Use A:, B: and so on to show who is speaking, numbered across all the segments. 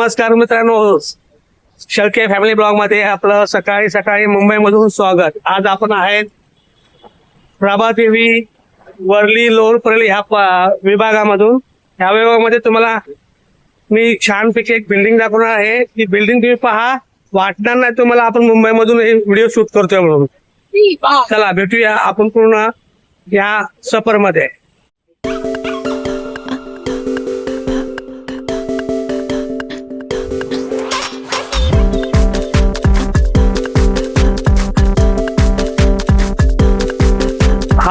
A: नमस्कार मित्रांनो. शेळके फॅमिली ब्लॉगमध्ये आपलं सकाळी सकाळी मुंबईमधून स्वागत. आज आपण आहेत प्रभादेवी वर्ली लोअर परळी ह्या विभागामधून. ह्या विभागामध्ये तुम्हाला मी छानपैकी एक बिल्डिंग दाखवणार आहे. ती बिल्डिंग तुम्ही पहा. वाटणार नाही तुम्हाला आपण मुंबईमधून हे व्हिडिओ शूट करतोय म्हणून. चला भेटूया आपण पूर्ण या सफरमध्ये.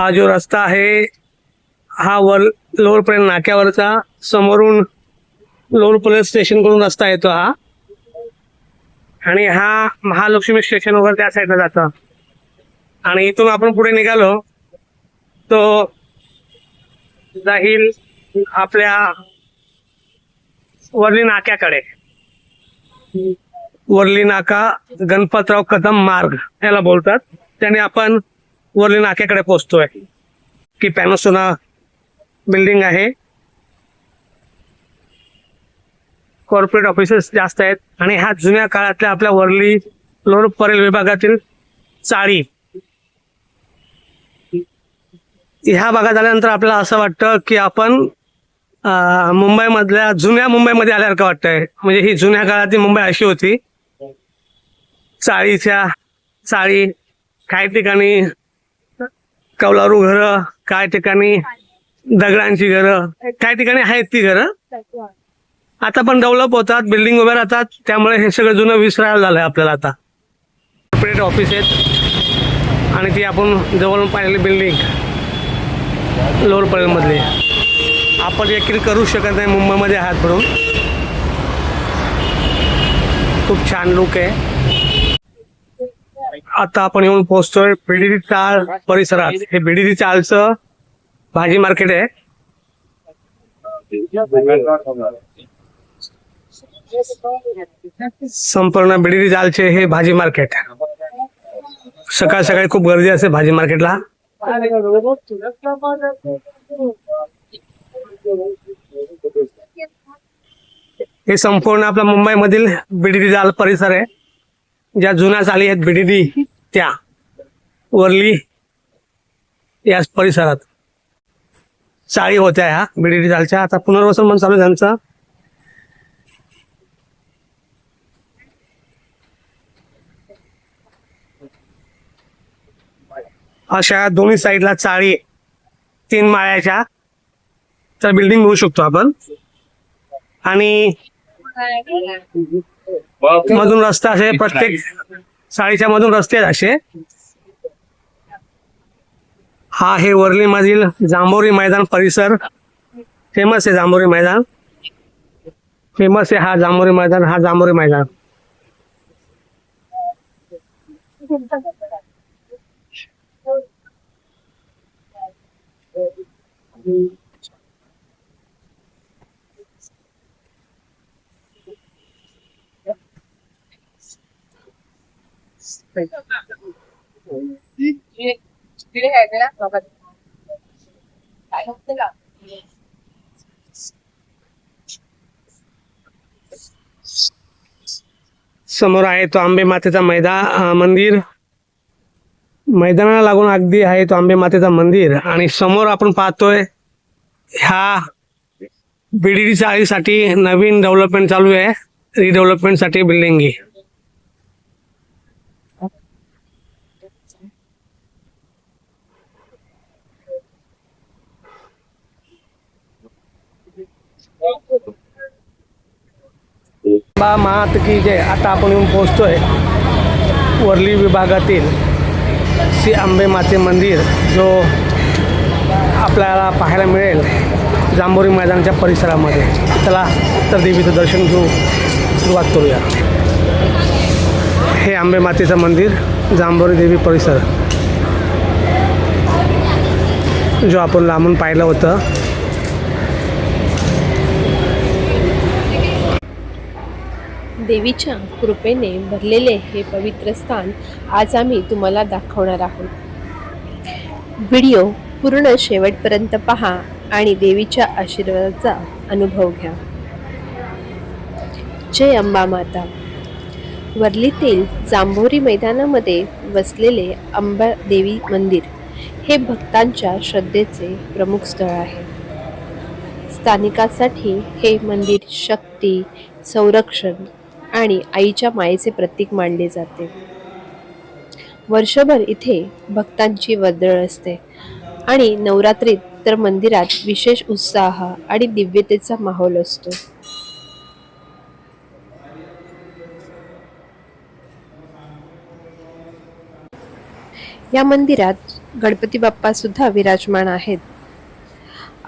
A: हा जो रस्ता आहे. हा वर लोअरपर्यंत नाक्यावरचा समोरून लोअर स्टेशनकडून स्टेशनकडून रस्ता येतो हा. आणि हा महालक्ष्मी स्टेशन वगैरे त्या साईडला जातं. आणि इथून आपण पुढे निघालो तो जाईल आपल्या वरली नाक्याकडे. वरली नाका गणपतराव कदम मार्ग याला बोलतात. त्याने आपण वरली नाक्याकडे पोहोचतोय. की पॅनोसोना बिल्डिंग आहे. कॉर्पोरेट ऑफिसेस जास्त आहेत. आणि ह्या जुन्या काळातल्या आपल्या वरली लोर परेल विभागातील चाळी. ह्या भागात आल्यानंतर आपल्याला असं वाटतं की आपण मुंबईमधल्या जुन्या मुंबईमध्ये आल्यासारखं वाटतंय. म्हणजे ही जुन्या काळातली मुंबई अशी होती. चाळीच्या चाळी काही ठिकाणी कौलारू घरं काही ठिकाणी दगडांची घरं काही ठिकाणी आहेत ती घरं? आता पण डेव्हलप होतात बिल्डिंग उभ्या राहतात त्यामुळे हे सगळं जुनं विसरायला झालंय आपल्याला आता. कॉर्पोरेट ऑफिस आहेत आणि ती आपण जवळून पाहिलेली बिल्डिंग लोअर परेलमधली आपण देखील करू शकत नाही मुंबईमध्ये आहात म्हणून खूप छान लुक आहे. आता आपण येऊन पोहोचतोय बिडीडी चाळ परिसरात. हे बिडीडी चाळचं भाजी मार्केट आहे. संपूर्ण बिडीडी चाळचे हे भाजी मार्केट सकाळ सकाळी खूप गर्दी असते भाजी मार्केटला. हे संपूर्ण आपल्या मुंबईमधील बिडीडी जाल परिसर आहे. ज्या जुन्या चाली आहेत बिडीडी त्या वरली या परिसरात. चाळी होत्या ह्या बिडीडी चालच्या आता पुनर्वसन पण चालू त्यांचं. अशा दोन्ही साईडला चाळी तीन माळ्याच्या. तर बिल्डिंग होऊ शकतो आपण. आणि मधून रस्ता असे प्रत्येक चाळीच्या मधून रस्ते आहेत असे. हा हे वर्ली मधील जांभोरी मैदान परिसर. फेमस आहे जांभोरी मैदान. फेमस आहे हा जांभोरी मैदान हा जांभोरी मैदान. समोर आहे तो आंबे मातेचा मैदा मंदिर. मैदानाला लागून अगदी आहे तो आंबे मातेचा मंदिर. आणि समोर आपण पाहतोय ह्या बीडीडी चाळीसाठी नवीन डेव्हलपमेंट चालू आहे. रिडेव्हलपमेंटसाठी बिल्डिंग बा मात की आता आपण येऊन पोहोचतोय वरली विभागातील श्री आंबे माते मंदिर जो आपल्याला पाहायला मिळेल जांभोरी मैदानाच्या परिसरामध्ये. चला तर देवीचं दर्शन घेऊ सुरुवात करूया. हे आंबे मातेचं मंदिर जांभोरी देवी परिसर. जो आपण लांबून पाहिलं होतं
B: देवीच्या कृपेने भरलेले हे पवित्र स्थान आज आम्ही तुम्हाला दाखवणार आहोत. व्हिडिओ पूर्ण शेवटपर्यंत पहा आणि देवीच्या आशीर्वादाचा अनुभव घ्या. जय अंबा माता. वरलीतील जांभोरी मैदानामध्ये वसलेले अंबा देवी मंदिर हे भक्तांच्या श्रद्धेचे प्रमुख स्थळ आहे. स्थानिकासाठी हे मंदिर शक्ती संरक्षण आणि आईच्या मायेचे प्रतीक मानले जाते. वर्षभर इथे भक्तांची वर्दळ असते. आणि नवरात्रीत तर मंदिरात विशेष उत्साह आणि दिव्यतेचा माहोल असतो. या मंदिरात गणपती बाप्पा सुद्धा विराजमान आहेत.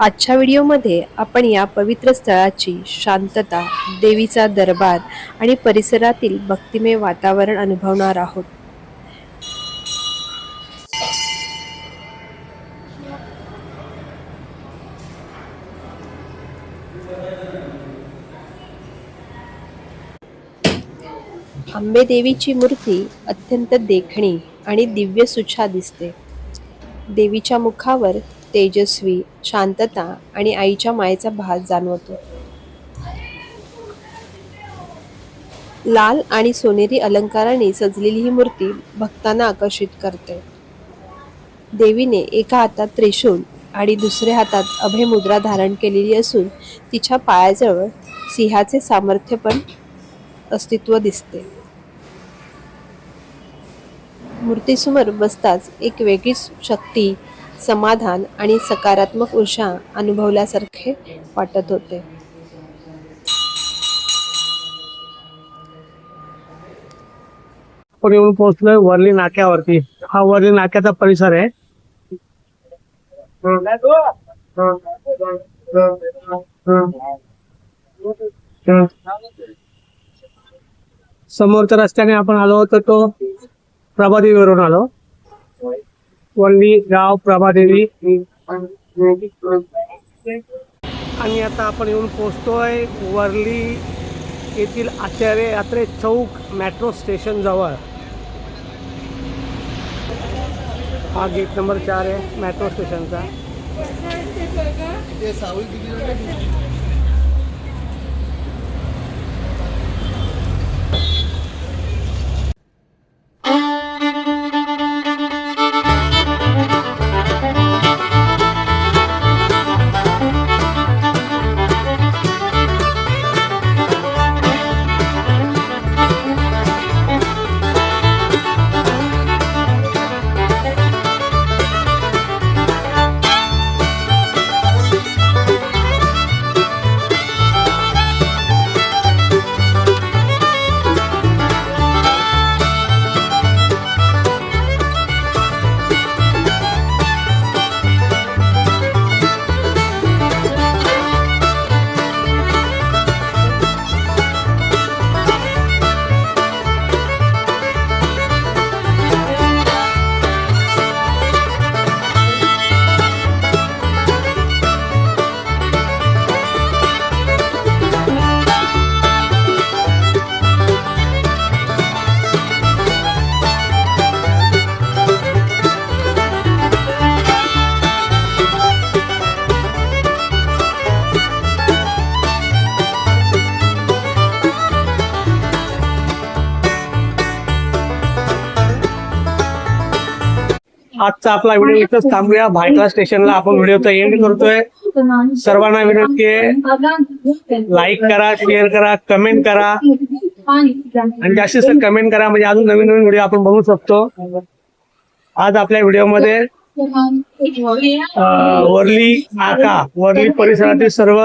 B: आजच्या व्हिडिओमध्ये आपण या पवित्र स्थळाची शांतता देवीचा दरबार आणि परिसरातील भक्तिमय वातावरण अनुभवणार आहोत. आंबे देवीची मूर्ती अत्यंत देखणी आणि दिव्य सुछा दिसते. देवीच्या मुखावर तेजस्वी शांतता आणि आईच्या मायेचा भास जाणवतो. लाल आणि सोनेरी अलंकाराने सजलेली ही मूर्ती भक्तांना आकर्षित करते. देवीने एका हातात त्रिशूल आणि दुसऱ्या हातात अभय मुद्रा धारण केलेली असून तिच्या पायाजवळ सिंहाचे सामर्थ्य पण अस्तित्व दिसते. मूर्तीसमोर बसताच एक वेगळीच शक्ती समाधान आणि सकारात्मक ऊर्जा अनुभवल्यासारखे वाटत होते.
A: आपण येऊन पोहोचलोय वरली नाक्यावरती. हा वरली नाक्याचा परिसर आहे. समोरच्या रस्त्याने आपण आलो होतो तो प्रभादेवीवरून आलो. वल्ली गाव प्रभादेवी. आणि आता आपण येऊन पोहोचतोय वर्ली येथील आचार्य यात्रे चौक मेट्रो स्टेशन जवळ. हा गेट नंबर चार आहे मेट्रो स्टेशनचा. आजचा आपला व्हिडिओ इथंच थांबूया. भायखळा स्टेशनला आपण व्हिडिओचा एंड करतोय. सर्वांना विनंती आहे. लाईक करा शेअर करा कमेंट करा. आणि जास्तीत जास्त कमेंट करा. म्हणजे अजून नवीन नवीन व्हिडिओ आपण बघू शकतो. आज आपल्या व्हिडिओमध्ये वरली नाका. वरली परिसरातील सर्व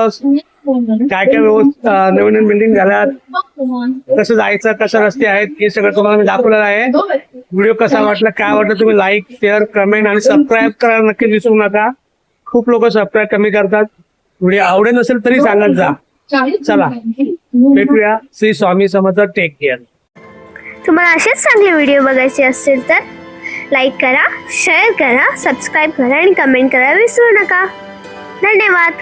A: काय काय व्यवस्था नवीन नवीन बिल्डिंग झाल्यात. कसं जायचं कसं रस्ते आहेत हे सगळं तुम्हाला मी दाखवलेलं आहे. व्हिडिओ कसा वाटला काय वाटलं तुम्ही लाईक शेअर कमेंट आणि सबस्क्राईब करायला नक्की विसरू नका. खूप लोक सबस्क्राईब कमी करतात. व्हिडिओ आवडेल नसेल तरी सांगत जा. चला भेटूया. श्री स्वामी समर्थ टेक केअर
C: तुम्हाला असेच चांगले व्हिडिओ बघायचे असतील तर लाईक करा शेअर करा सबस्क्राईब करा आणि कमेंट करायला विसरू नका. धन्यवाद.